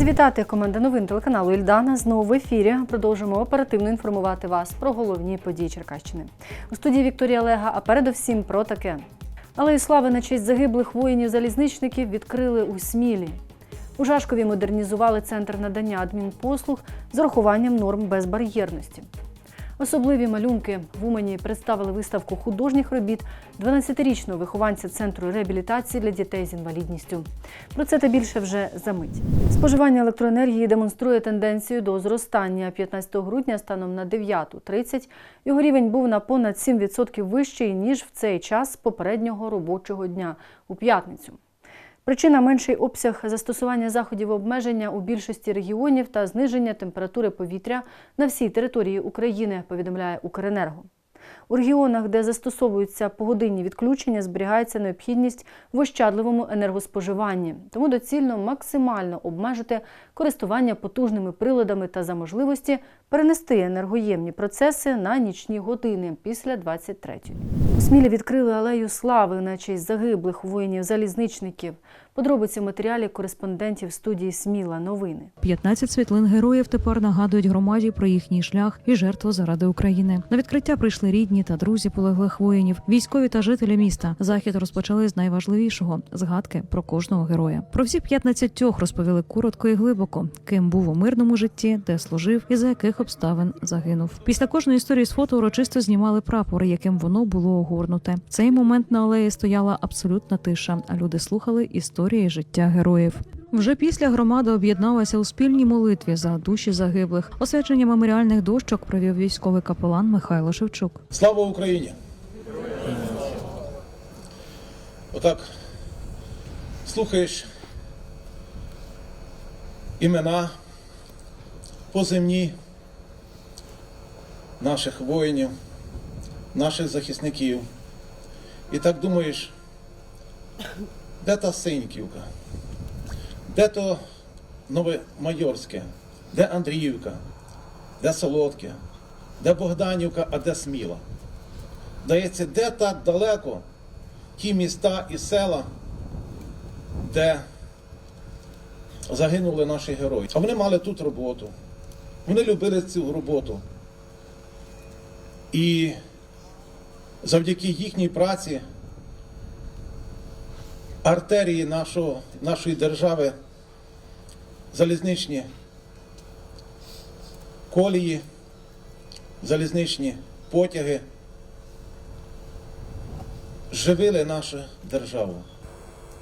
Раді вітати команда новин телеканалу Ільдана. Знову в ефірі продовжимо оперативно інформувати вас про головні події Черкащини. У студії Вікторія Лега, а передовсім про таке. Але і слави на честь загиблих воїнів-залізничників відкрили у Смілі. У Жашкові модернізували центр надання адмінпослуг з урахуванням норм безбар'єрності. Особливі малюнки в Умані представили виставку художніх робіт 12-річного вихованця центру реабілітації для дітей з інвалідністю. Про це та більше вже за мить. Споживання електроенергії демонструє тенденцію до зростання 15 грудня станом на 9.30. Його рівень був на понад 7% вищий ніж в цей час попереднього робочого дня у п'ятницю. Причина менший обсяг застосування заходів обмеження у більшості регіонів та зниження температури повітря на всій території України, повідомляє Укренерго. У регіонах, де застосовуються погодинні відключення, зберігається необхідність в ощадливому енергоспоживанні, тому доцільно максимально обмежити користування потужними приладами та за можливості перенести енергоємні процеси на нічні години після 23-ї. Смілі відкрили алею слави на честь загиблих воїнів-залізничників. Подробиці в матеріалі кореспондентів студії Сміла новини. 15 світлин героїв тепер нагадують громаді про їхній шлях і жертву заради України. На відкриття прийшли рідні та друзі полеглих воїнів, військові та жителі міста. Захід розпочали з найважливішого згадки про кожного героя. Про всі 15 розповіли коротко і глибоко, ким був у мирному житті, де служив і за яких обставин загинув. Після кожної історії з фото урочисто знімали прапор, яким воно було огорнуте. Цей момент на алеї стояла абсолютна тиша, а люди слухали історії життя героїв. Вже після громада об'єдналася у спільній молитві за душі загиблих. Освячення меморіальних дощок провів військовий капелан Михайло Шевчук. Слава Україні! Отак слухаєш імена поземні наших воїнів, наших захисників. І так думаєш, де та Синьківка? Де то Новомайорське? Де Андріївка? Де Солодке? Де Богданівка, а де Сміла? Дається, де так далеко ті міста і села, де загинули наші герої. А вони мали тут роботу. Вони любили цю роботу. І завдяки їхній праці артерії нашого, нашої держави, залізничні колії, залізничні потяги живили нашу державу.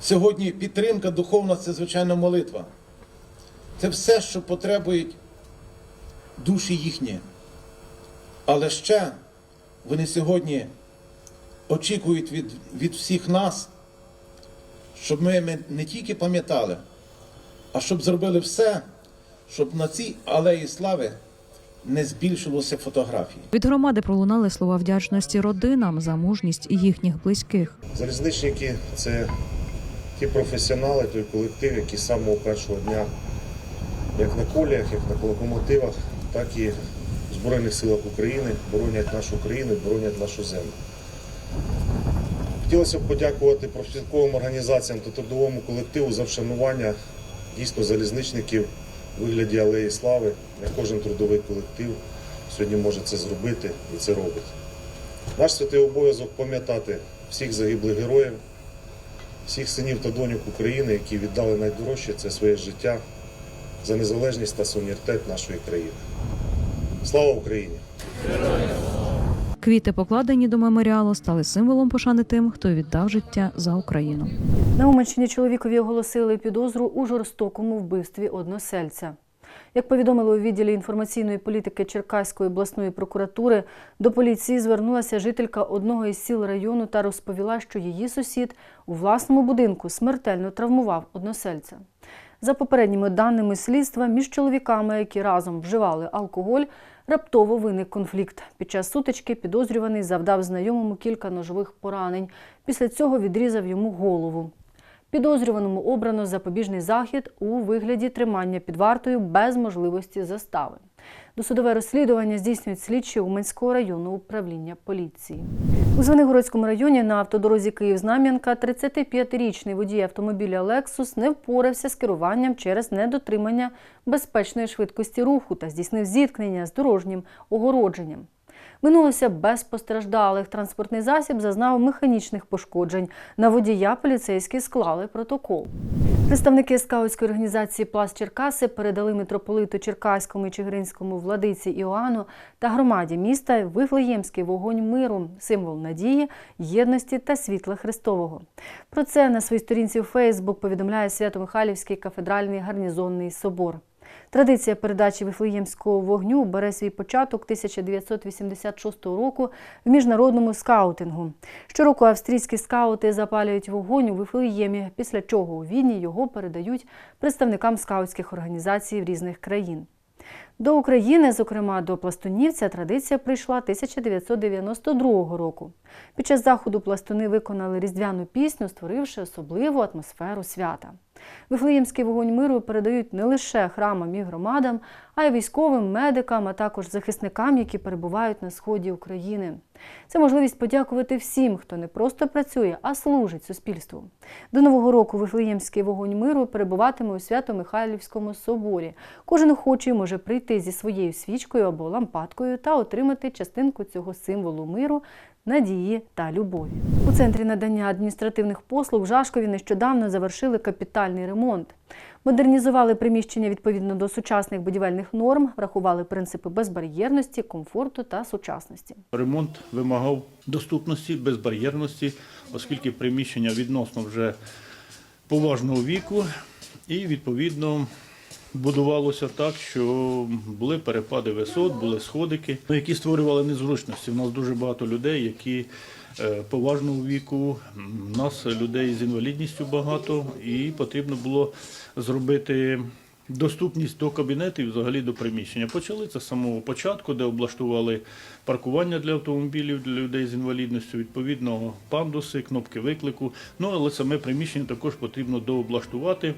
Сьогодні підтримка духовна це звичайно молитва. Це все, що потребують душі їхні. Але ще вони сьогодні очікують від, від всіх нас, щоб ми, ми не тільки пам'ятали, а щоб зробили все, щоб на цій алеї слави не збільшилося фотографій. Від громади пролунали слова вдячності родинам за мужність їхніх близьких. Залізничники це ті професіонали, той колектив, який з самого першого дня, як на коліях, як на локомотивах, так і в Збройних силах України боронять нашу країну, боронять нашу землю. Хотілося б подякувати профспілковим організаціям та трудовому колективу за вшанування дійсно залізничників у вигляді Алеї Слави. Не кожен трудовий колектив сьогодні може це зробити і це робить. Наш святий обов'язок пам'ятати всіх загиблих героїв, всіх синів та доньок України, які віддали найдорожче це своє життя за незалежність та суверенітет нашої країни. Слава Україні! Квіти, покладені до меморіалу, стали символом пошани тим, хто віддав життя за Україну. На Уманщині чоловікові оголосили підозру у жорстокому вбивстві односельця. Як повідомили у відділі інформаційної політики Черкаської обласної прокуратури, до поліції звернулася жителька одного із сіл району та розповіла, що її сусід у власному будинку смертельно травмував односельця. За попередніми даними слідства, між чоловіками, які разом вживали алкоголь, раптово виник конфлікт. Під час сутички підозрюваний завдав знайомому кілька ножових поранень. Після цього відрізав йому голову. Підозрюваному обрано запобіжний захід у вигляді тримання під вартою без можливості застави. Досудове розслідування здійснюють слідчі Уманського районного управління поліції. У Звенигородському районі на автодорозі Київ-Знам'янка 35-річний водій автомобіля Lexus не впорався з керуванням через недотримання безпечної швидкості руху та здійснив зіткнення з дорожнім огородженням. Минулося без постраждалих. Транспортний засіб зазнав механічних пошкоджень. На водія поліцейські склали протокол. Представники скаутської організації Пласт Черкаси передали митрополиту Черкаському і Чигиринському владиці Іоанну та громаді міста Вифлеємський вогонь миру, символ надії, єдності та світла Христового. Про це на своїй сторінці у Фейсбук повідомляє Свято-Михайлівський кафедральний гарнізонний собор. Традиція передачі Вифлеємського вогню бере свій початок 1986 року в міжнародному скаутингу. Щороку австрійські скаути запалюють вогонь у Вифлеємі, після чого у Відні його передають представникам скаутських організацій в різних країн. До України, зокрема до пластунівця, традиція прийшла 1992 року. Під час заходу пластуни виконали різдвяну пісню, створивши особливу атмосферу свята. Вифлеємський вогонь миру передають не лише храмам і громадам, а й військовим, медикам, а також захисникам, які перебувають на сході України. Це можливість подякувати всім, хто не просто працює, а служить суспільству. До нового року Вифлеємський вогонь миру перебуватиме у Свято-Михайлівському соборі. Кожен охочий може прийти зі своєю свічкою або лампадкою та отримати частинку цього символу миру, надії та любові. У центрі надання адміністративних послуг в Жашкові нещодавно завершили капітальний ремонт. Модернізували приміщення відповідно до сучасних будівельних норм, врахували принципи безбар'єрності, комфорту та сучасності. Ремонт вимагав доступності, безбар'єрності, оскільки приміщення відносно вже поважного віку, і відповідно будувалося так, що були перепади висот, були сходики, ну, які створювали незручності. У нас дуже багато людей, які е, поважного віку. У нас людей з інвалідністю багато, і потрібно було зробити. Доступність до кабінетів, взагалі до приміщення. Почали це з самого початку, де облаштували паркування для автомобілів для людей з інвалідністю, відповідно пандуси, кнопки виклику. Ну але саме приміщення також потрібно дооблаштувати.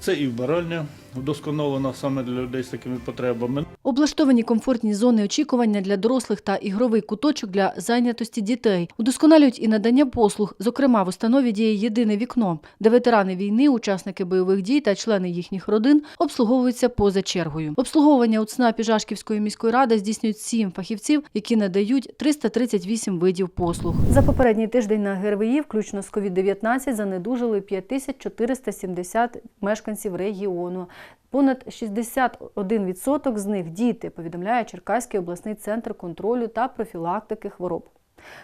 Це і вбиральня вдосконалена саме для людей з такими потребами. Облаштовані комфортні зони очікування для дорослих та ігровий куточок для зайнятості дітей. Удосконалюють і надання послуг. Зокрема, в установі діє єдине вікно, де ветерани війни, учасники бойових дій та члени їхніх родин обслуговуються поза чергою. Обслуговування у ЦНАПі Жашківської міської ради здійснюють сім фахівців, які надають 338 видів послуг. За попередній тиждень на ГРВІ, включно з COVID-19, занедужили 5470 мешканців регіону. Понад 61% з них діти, повідомляє Черкаський обласний центр контролю та профілактики хвороб.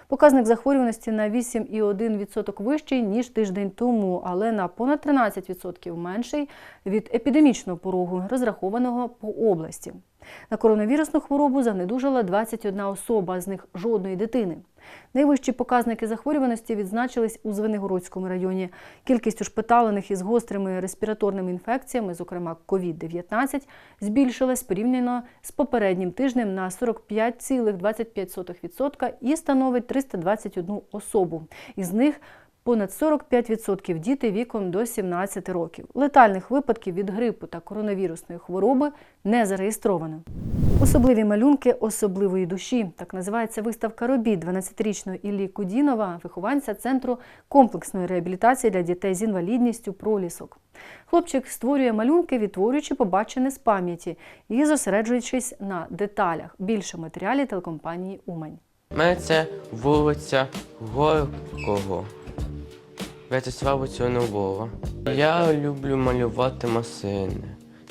Показник захворюваності на 8,1% вищий, ніж тиждень тому, але на понад 13% менший від епідемічного порогу, розрахованого по області. На коронавірусну хворобу занедужала 21 особа, з них жодної дитини. Найвищі показники захворюваності відзначились у Звенигородському районі. Кількість ушпиталених із гострими респіраторними інфекціями, зокрема COVID-19, збільшилась порівняно з попереднім тижнем на 45,25% і становить 321 особу. Із них Понад 45% діти віком до 17 років. Летальних випадків від грипу та коронавірусної хвороби не зареєстровано. Особливі малюнки особливої душі. Так називається виставка робіт 12-річного Іллі Кудінова, вихованця центру комплексної реабілітації для дітей з інвалідністю пролісок. Хлопчик створює малюнки, відтворюючи побачене з пам'яті і зосереджуючись на деталях. Більше матеріалів телекомпанії Умань. Мене вулиця Горького. В'ячеслава Чорновола. Я люблю малювати машини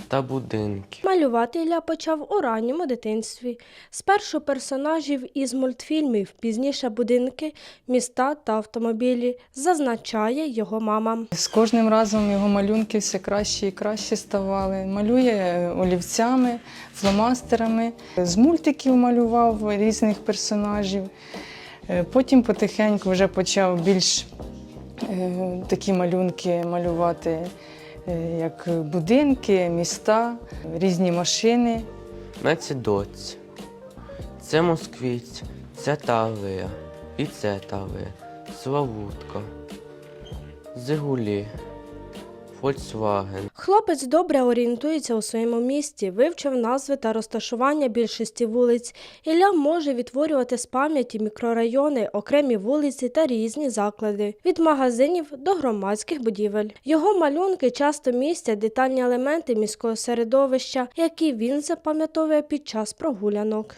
та будинки. Малювати Ілля почав у ранньому дитинстві. Спершу персонажів із мультфільмів, пізніше будинки, міста та автомобілі, зазначає його мама. З кожним разом його малюнки все краще і краще ставали. Малює олівцями, фломастерами. З мультиків малював різних персонажів. Е, Потім потихеньку вже почав більш такі малюнки малювати, е, як будинки, міста, різні машини. У це москвіць, це Тавія. І це Таврія. Славутка. Зигулі. Фольксваген. Хлопець добре орієнтується у своєму місті, вивчив назви та розташування більшості вулиць. Ілля може відтворювати з пам'яті мікрорайони, окремі вулиці та різні заклади від магазинів до громадських будівель. Його малюнки часто містять детальні елементи міського середовища, які він запам'ятовує під час прогулянок.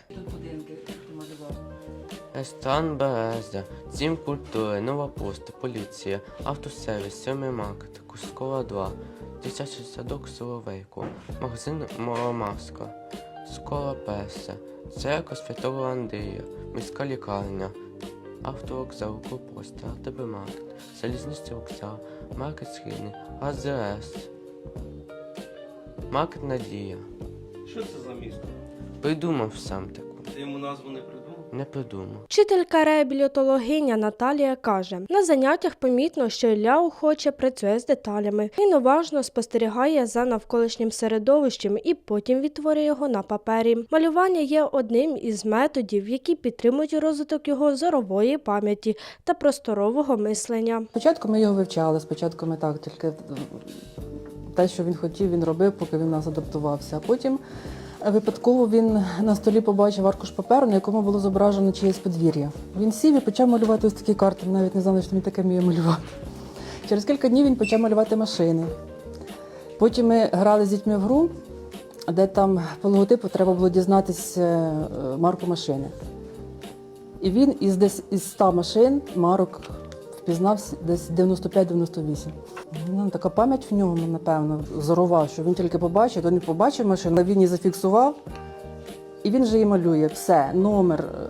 Ресторан Береза, Дім культури, Нова пошта, поліція, автосервіс, сьомий маркет, Кускова 2, дитячий садок Соловейко, магазин Моромаска, Скола Перса, церква Святого Андрія, міська лікарня, автовокзал, АТБ маркет, залізничний вокзал, маркет Східний, АЗС, маркет Надія. Що це за місто? Придумав сам таку. Ти йому назву не придумав? Не придумав. Вчителька реабілітологиня Наталія каже: на заняттях помітно, що Ілля охоче працює з деталями. Він уважно спостерігає за навколишнім середовищем і потім відтворює його на папері. Малювання є одним із методів, які підтримують розвиток його зорової пам'яті та просторового мислення. Спочатку ми його вивчали, спочатку ми так тільки те, що він хотів, він робив, поки він у нас адаптувався. А потім випадково він на столі побачив аркуш паперу, на якому було зображено чиєсь подвір'я. Він сів і почав малювати ось такі карти. Навіть не знали, що він таке вміє малювати. Через кілька днів він почав малювати машини. Потім ми грали з дітьми в гру, де там по логотипу треба було дізнатися е, марку машини. І він із десь із 100 машин марок впізнав десь 95-98. Ну, така пам'ять в ньому, напевно, зорова, що він тільки побачив, то він побачив машину, він її зафіксував, і він же її малює. Все, номер, е,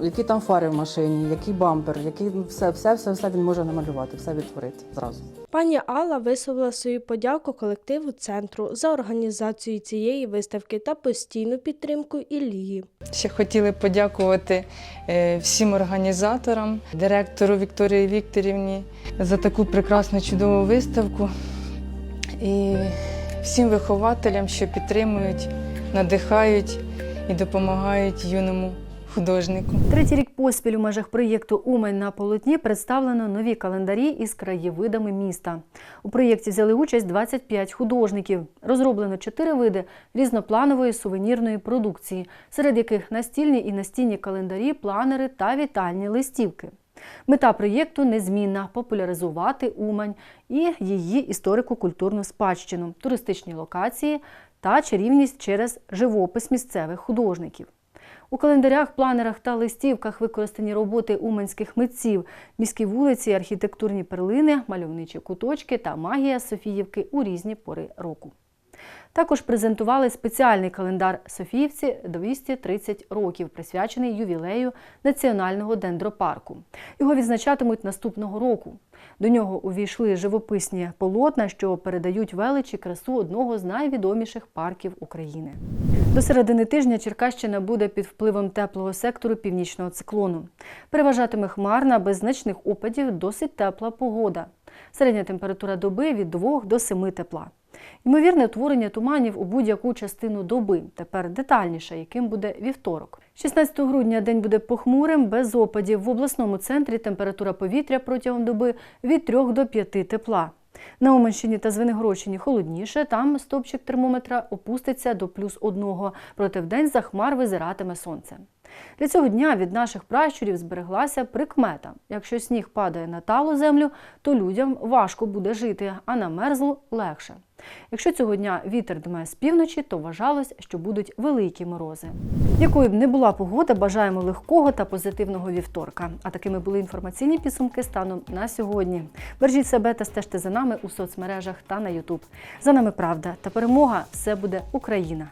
які там фари в машині, який бампер, який все, все, все, все він може намалювати, все відтворити зразу. Пані Алла висловила свою подяку колективу центру за організацію цієї виставки та постійну підтримку Іллії. Ще хотіли подякувати е, всім організаторам, директору Вікторії Вікторівні за таку прекрасну чудову виставку і всім вихователям, що підтримують, надихають і допомагають юному художнику. Третій рік поспіль у межах проєкту Умань на полотні представлено нові календарі із краєвидами міста. У проєкті взяли участь 25 художників. Розроблено чотири види різнопланової сувенірної продукції, серед яких настільні і настінні календарі, планери та вітальні листівки. Мета проєкту незмінна популяризувати Умань і її історико-культурну спадщину, туристичні локації та чарівність через живопис місцевих художників. У календарях, планерах та листівках використані роботи уманських митців, міські вулиці, архітектурні перлини, мальовничі куточки та магія Софіївки у різні пори року. Також презентували спеціальний календар Софіївці 230 років, присвячений ювілею Національного дендропарку. Його відзначатимуть наступного року. До нього увійшли живописні полотна, що передають велич і красу одного з найвідоміших парків України. До середини тижня Черкащина буде під впливом теплого сектору північного циклону. Переважатиме хмарна, без значних опадів, досить тепла погода. Середня температура доби від 2 до 7 тепла. Ймовірне утворення туманів у будь-яку частину доби. Тепер детальніше, яким буде вівторок. 16 грудня день буде похмурим, без опадів. В обласному центрі температура повітря протягом доби від 3 до 5 тепла. На Уманщині та Звенигородщині холодніше, там стопчик термометра опуститься до плюс одного, проте вдень за хмар визиратиме сонце. Для цього дня від наших пращурів збереглася прикмета. Якщо сніг падає на талу землю, то людям важко буде жити, а на мерзлу легше. Якщо цього дня вітер дме з півночі, то вважалось, що будуть великі морози. Якою б не була погода, бажаємо легкого та позитивного вівторка. А такими були інформаційні підсумки станом на сьогодні. Бережіть себе та стежте за нами у соцмережах та на Ютуб. За нами правда та перемога. Все буде Україна.